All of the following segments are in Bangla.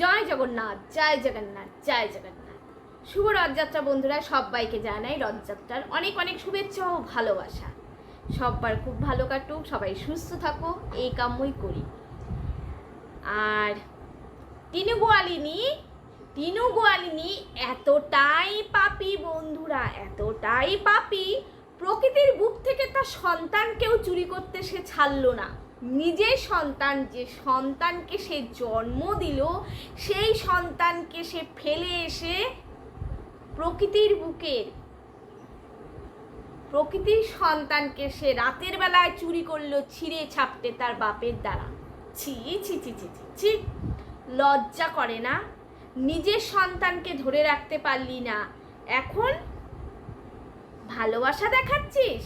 জয় জগন্নাথ জয় জগন্নাথ জয় জগন্নাথ। শুভ রথযাত্রা বন্ধুরা, সবাইকে জানাই রথযাত্রার অনেক অনেক শুভেচ্ছা ও ভালোবাসা। সবার খুব ভালো কাটুক, সবাই সুস্থ থাকো এই কাম্যই করি। আর টিনু গোয়ালিনী টিনু গোয়ালিনী এতটাই পাপি বন্ধুরা, এতটাই পাপি। প্রকৃতির বুক থেকে তার সন্তানকেও চুরি করতে সে ছাড়লো না। নিজের সন্তান, যে সন্তানকে সে জন্ম দিল, সেই সন্তানকে সে ফেলে এসে প্রকৃতির বুকের প্রকৃতির সন্তানকে সে রাতের বেলায় চুরি করল, ছিঁড়ে ছাপটে তার বাপের দ্বারা। ছি ছি ছি ছি ছি ছি, লজ্জা করে না? নিজের সন্তানকে ধরে রাখতে পারলি না। এখন ভালোবাসা দেখাচ্ছিস?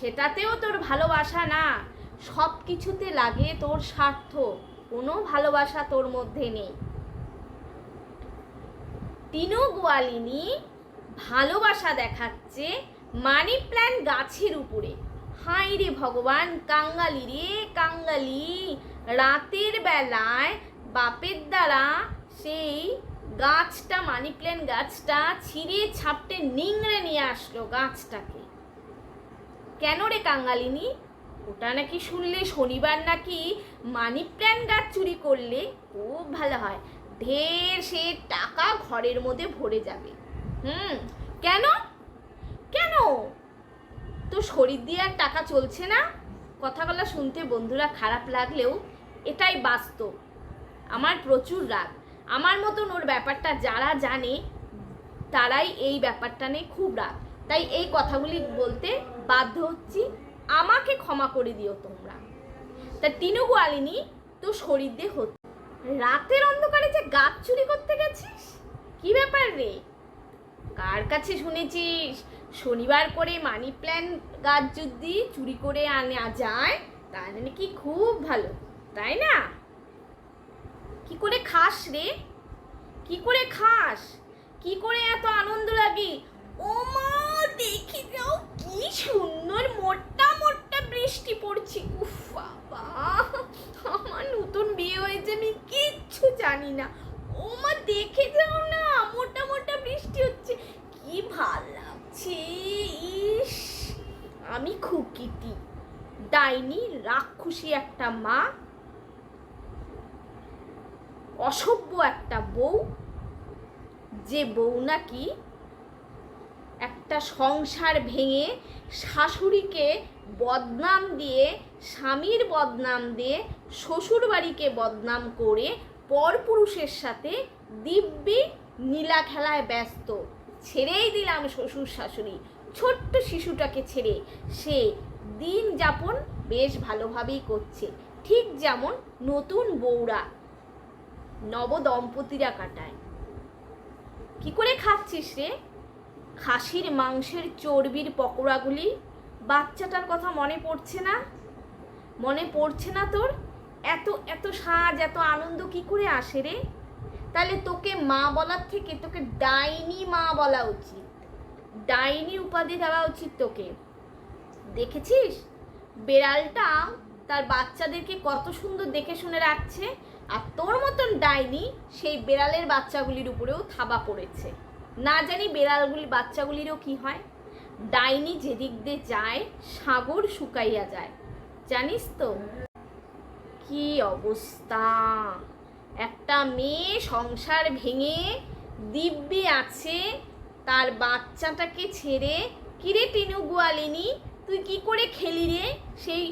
সেটাতেও তোর ভালোবাসা না। সব কিছুতে লাগে তোর স্বার্থ, কোনো ভালোবাসা তোর মধ্যে নেই। তিনু গোয়ালিনী ভালোবাসা দেখাচ্ছে মানি প্ল্যান গাছের উপরে। হাই রে ভগবান, কাঙ্গালি রে কাঙ্গালি। রাতের বেলায় বাপের দ্বারা সেই গাছটা, মানি প্ল্যান গাছটা ছিঁড়ে ছাপটে নিংড়ে নিয়ে আসলো গাছটাকে। কেন রে কাঙ্গালিনী? ওটা নাকি শুনলে শনিবার নাকি মানি প্ল্যান গাছ চুরি করলে খুব ভালো হয়। ঢের সে টাকা ঘরের মধ্যে ভরে যাবে। হুম, কেন? কেন? তো শরীর দিয়ে আর টাকা চলছে না। কথাগুলো শুনতে বন্ধুরা খারাপ লাগলেও এটাই বাস্তব। আমার প্রচুর রাগ। আমার মতন ওর ব্যাপারটা যারা জানে, তারাই এই ব্যাপারটা নিয়ে খুব রাগ। তাই এই কথাগুলি বলতে বাধ্য হচ্ছি আমাকে ক্ষমা করে দিও তোমরা। তা টিনু গোয়ালিনী তো শরীর দিয়ে হচ্ছে রাতের অন্ধকারে যে গাছ চুরি করতে গেছিস? কি ব্যাপার রে? কার কাছে শুনেছিস? শনিবার করে মানি প্ল্যান গাছ যদি চুরি করে আনা যায়, তাহলে নাকি খুব ভালো, তাই না? কি করে খাস রে? কি করে খাস? কি করে এত আনন্দ লাগে? ও মা দেখি যাও কি সুন্দর মোটা মোটা বৃষ্টি পড়ছে উফ বাবা আমার নতুন বিয়ে হয়েছে আমি কিচ্ছু জানি না ও মা দেখে যাও না মোটা মোটা বৃষ্টি হচ্ছে কি ভালো লাগছে ইস আমি খুকিটি ডাইনি রাক্ষসী একটা মা, অসভ্য একটা বউ, যে বউ নাকি একটা সংসার ভেঙে শাশুড়িকে বদনাম দিয়ে, স্বামীর বদনাম দিয়ে শ্বশুর বাড়িকে বদনাম করে পরপুরুষের সাথে দিব্যি নীলা খেলায় ব্যস্ত। ছেড়েই দিলাম শ্বশুর শাশুড়ি, ছোট্ট শিশুটাকে ছেড়ে সে দিন যাপন বেশ ভালোভাবেই করছে। ঠিক যেমন নতুন বউরা নবদম্পতিরা কাটায়। কি করে খাচ্ছিস রে? খাসির, মাংসের, চর্বির পকোড়াগুলি বাচ্চাটার কথা মনে পড়ছে না? মনে পড়ছে না তোর? এত এত সাজ, এত আনন্দ কি করে আসে রে? তাহলে তোকে মা বলার থেকে তোকে ডাইনি মা বলা উচিত। ডাইনি উপাধি দেওয়া উচিত তোকে। দেখেছিস? বেড়ালটা তার বাচ্চাদেরকে কত সুন্দর দেখে শুনে রাখছে আর তোর মতন ডাইনি সেই বেড়ালের বাচ্চাগুলির উপরেও থাবা পড়েছে। না জানি বেড়ালগুলি, বাচ্চাগুলিরও কি হয়? ডাইনি যেদিক দিয়ে যায়, সাগর শুকাইয়া যায়। জানিস তো? কি অবস্থা? একটা মেয়ে সংসার ভেঙে দিব্যি আছে, তার বাচ্চাটাকে ছেড়ে কিরে টিনু গোয়ালিনী তুই কি করে খেলি রে? সেই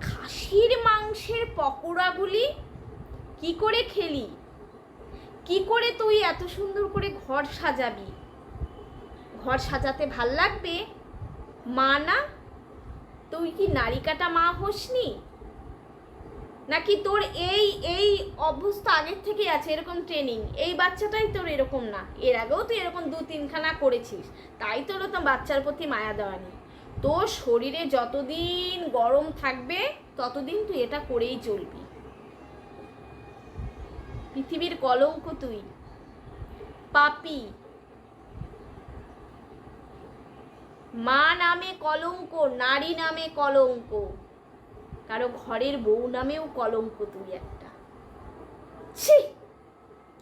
খাসির মাংসের পকোড়াগুলি কি করে খেলি? কি করে তুই এত সুন্দর করে ঘর সাজাবি? ঘর সাজাতে ভালো লাগবে? মা না? তুই কি নারিকাটা মা হোসনি? নাকি তোর এই এই অভ্যস্ত আগের থেকে আছে এরকম ট্রেনিং এই বাচ্চাটাই তোর এরকম না। এর আগেও তুই এরকম দু তিনখানা করেছিস। তাই তোর তো বাচ্চার প্রতি মায়া দেওয়া নেই। তোর শরীরে যতদিন গরম থাকবে, ততদিন তুই এটা করেই চলবি। পৃথিবীর কলঙ্ক তুই। পাপি। মা নামে কলঙ্ক, নারী নামে কলঙ্ক। কারও ঘরের বউ নামেও কলঙ্ক তুই একটা। ছি!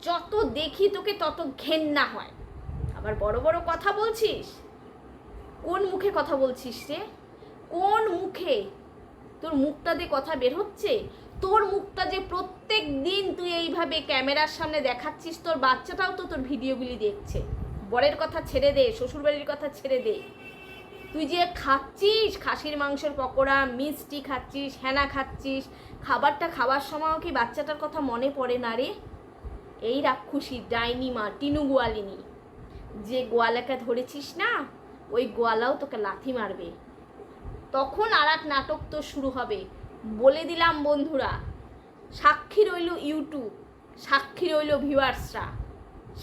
যত দেখি তোকে তত ঘেন্না হয়। আবার বড় বড় কথা বলছিস? কোন মুখে কথা বলছিস রে? কোন মুখে? তোর মুখটা দিয়ে কথা বের হচ্ছে? তোর মুখটা যে প্রত্যেক দিন তুই এইভাবে ক্যামেরার সামনে দেখাচ্ছিস, তোর বাচ্চাটাও তো তোর ভিডিওগুলি দেখছে। বরের কথা ছেড়ে দে, শ্বশুরবাড়ির কথা ছেড়ে দে। তুই যে খাচ্ছিস, খাসির মাংসের পকোড়া, মিষ্টি খাচ্ছিস, হেনা খাচ্ছিস, খাবারটা খাওয়ার সময়ও কি বাচ্চাটার কথা মনে পড়ে না রে? এই রাক্ষুসী ডাইনি মা, টিনু গোয়ালিনী। যে গোয়ালাকে ধরেছিস না, ওই গোয়ালাও তোকে লাথি মারবে। তখন আর এক নাটক তো শুরু হবে। বলে দিলাম বন্ধুরা, সাক্ষী রইল ইউটিউব, সাক্ষী রইল ভিউয়ার্সরা,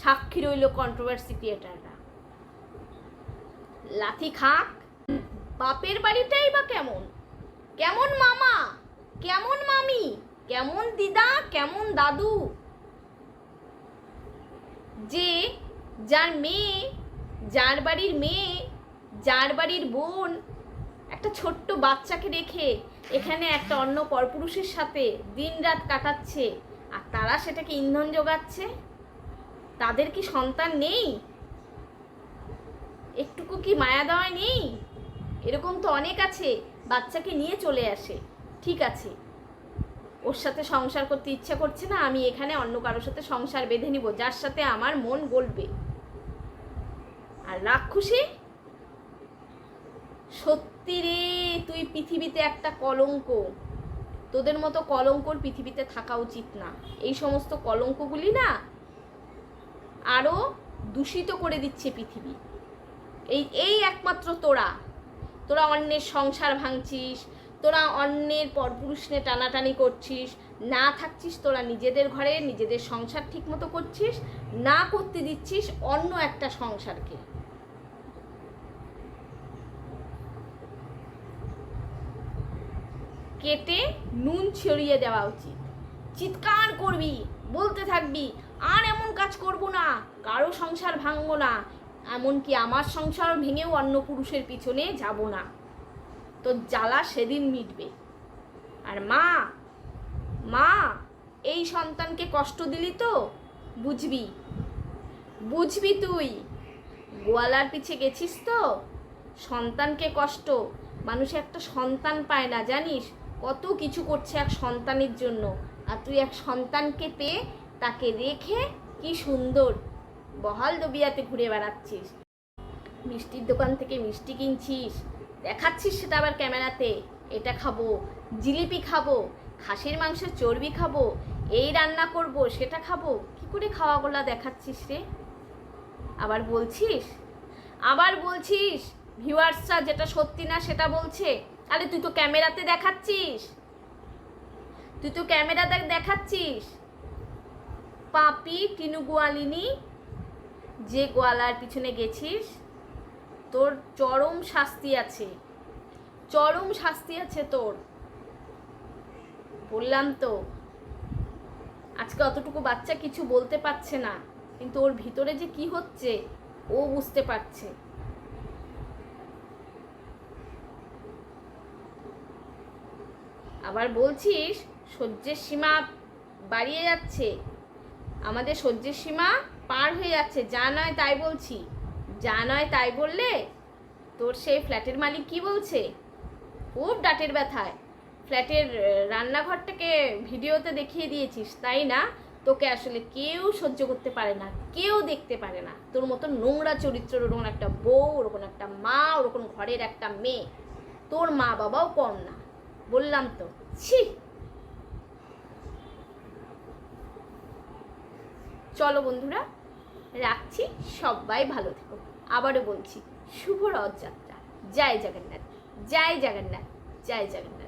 সাক্ষী রইল কন্ট্রোভার্সি ক্রিয়েটাররা লাথি খাক বাপের বাড়িটাই বা কেমন? কেমন মামা? কেমন মামি? কেমন দিদা? কেমন দাদু? যে যার মেয়ে, যার বাড়ির মেয়ে, যার বাড়ির বোন একটা ছোট্ট বাচ্চাকে রেখে এখানে একটা অন্য পরপুরুষের সাথে দিনরাত কাটাচ্ছে আর তারা সেটাকে ইন্ধন যোগাচ্ছে? তাদের কি সন্তান নেই? একটুকু কি মায়া দেওয়া নেই? এরকম তো অনেক আছে, বাচ্চাকে নিয়ে চলে আসে। ঠিক আছে। ওর সাথে সংসার করতে ইচ্ছা করছে না, আমি এখানে অন্য কারোর সাথে সংসার বেঁধে নিব, যার সাথে আমার মন গলবে। আর রাক্ষসী? সত্যি রে, তুই পৃথিবীতে একটা কলঙ্ক। তোদের মতো কলঙ্কর পৃথিবীতে থাকা উচিত না। এই সমস্ত কলঙ্কগুলি না আরও দূষিত করে দিচ্ছে পৃথিবী। এই এই একমাত্র তোরা। তোরা অন্যের সংসার ভাঙছিস, তোরা অন্যের পরপুরুষ নিয়ে টানাটানি করছিস, না থাকছিস তোরা নিজেদের ঘরে, নিজেদের সংসার ঠিকমতো করছিস, না করতে দিচ্ছিস অন্য একটা সংসারকে। কেটে নুন ছড়িয়ে দেওয়া উচিত। চিৎকার করবি, বলতে থাকবি, আর এমন কাজ করব না, কারও সংসার ভাঙবো না এমনকি আমার সংসার ভেঙেও অন্য পুরুষের পিছনে যাব না। তো জ্বালা সেদিন মিটবে। আর মা মা, এই সন্তানকে কষ্ট দিলি তো, বুঝবি? বুঝবি তুই? গোয়ালার পিছে গেছিস তো? সন্তানকে কষ্ট। মানুষ একটা সন্তান পায় না, জানিস? কত কিছু করছে এক সন্তানের জন্য। আর তুই এক সন্তানকে পেয়ে তাকে রেখে কি সুন্দর। বহাল দবিয়াতে ঘুরে বেড়াচ্ছিস। মিষ্টির দোকান থেকে মিষ্টি কিনছিস। দেখাচ্ছিস সেটা আবার ক্যামেরাতে। এটা খাব, জিলিপি খাব, খাসির মাংসের চর্বি খাব, এই রান্না করব, সেটা খাব। কি করে খাওয়াগুলা দেখাচ্ছিস রে? আবার বলছিস? আবার বলছিস, ভিউয়ার্সরা যেটা সত্যি না সেটা বলছে। আরে তুই তো ক্যামেরাতে দেখাচ্ছিস। তুই তো ক্যামেরাতে দেখাচ্ছিস। পাপি, টিনু গোয়ালিনী যে গোয়ালার পিছনে গেছিস, তোর চরম শাস্তি আছে। চরম শাস্তি আছে তোর। বললাম তো। আজকে অতটুকু বাচ্চা কিছু বলতে পারছে না, কিন্তু ওর ভিতরে যে কি হচ্ছে, ও বুঝতে পারছে। আবার বলছিস, সহ্যের সীমা বাড়িয়ে যাচ্ছে। আমাদের সহ্যের সীমা পার হয়ে যাচ্ছে। যা নয় তাই বলছি। যা নয় তাই বললে তোর সেই ফ্ল্যাটের মালিক কি বলছে? খুব ডাটের ব্যথায়। ফ্ল্যাটের রান্নাঘরটাকে ভিডিওতে দেখিয়ে দিয়েছিস, তাই না? তোকে আসলে কেউ সহ্য করতে পারে না, কেউ দেখতে পারে না। তোর মতো নোংরা চরিত্র, ওরকম একটা বউ, ওরকম একটা মা, ওরকম ঘরের একটা মেয়ে। তোর মা বাবাও কম না। বললাম তো, ছি! চলো বন্ধুরা রাখছি সবাই ভালো থেকো। আবারও বলছি শুভ রথযাত্রা। জয় জগন্নাথ জয় জগন্নাথ জয় জগন্নাথ।